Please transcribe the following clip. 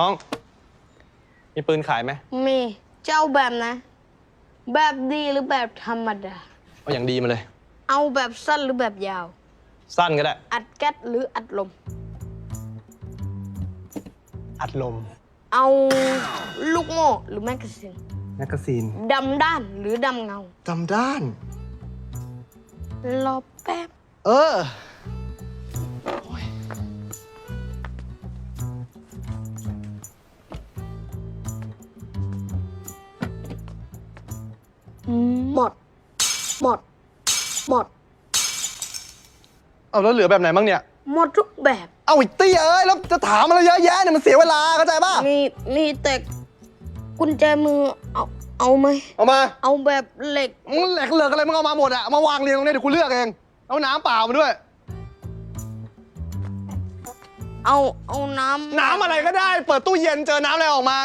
น้อง มีปืนขายไหมมีเจ้าแบบนะ แบบดีหรือแบบธรรมดา เอาอย่างดีมาเลย เอาแบบสั้นหรือแบบยาว สั้นก็ได้ อัดแก๊สหรืออัดลม อัดลม เอาลูกโม่หรือแมกกาซีนแมกกาซีนดำด้านหรือดำเงา จำด้าน รอแป๊บ เออ หมด หมด หมด เอาแล้วเหลือแบบไหนบ้างเนี่ย หมดทุกแบบ เอาอีกตี้เอ้ยแล้วจะถามอะไรเยอะแยะเนี่ยมันเสียเวลาเข้าใจป่ะ มีมีแต่กุญแจมือเอาเอาไหม เอามาเอาแบบเหล็ก มึงแหลกเหลือกอะไรมึงเอามาหมดอะเอามาวางเรียงตรงนี้เดี๋ยวกูเลือกเอง เอาน้ำเปล่ามาด้วย เอาเอาน้ำ น้ำอะไรก็ได้ เปิดตู้เย็นเจอน้ำอะไรออกมา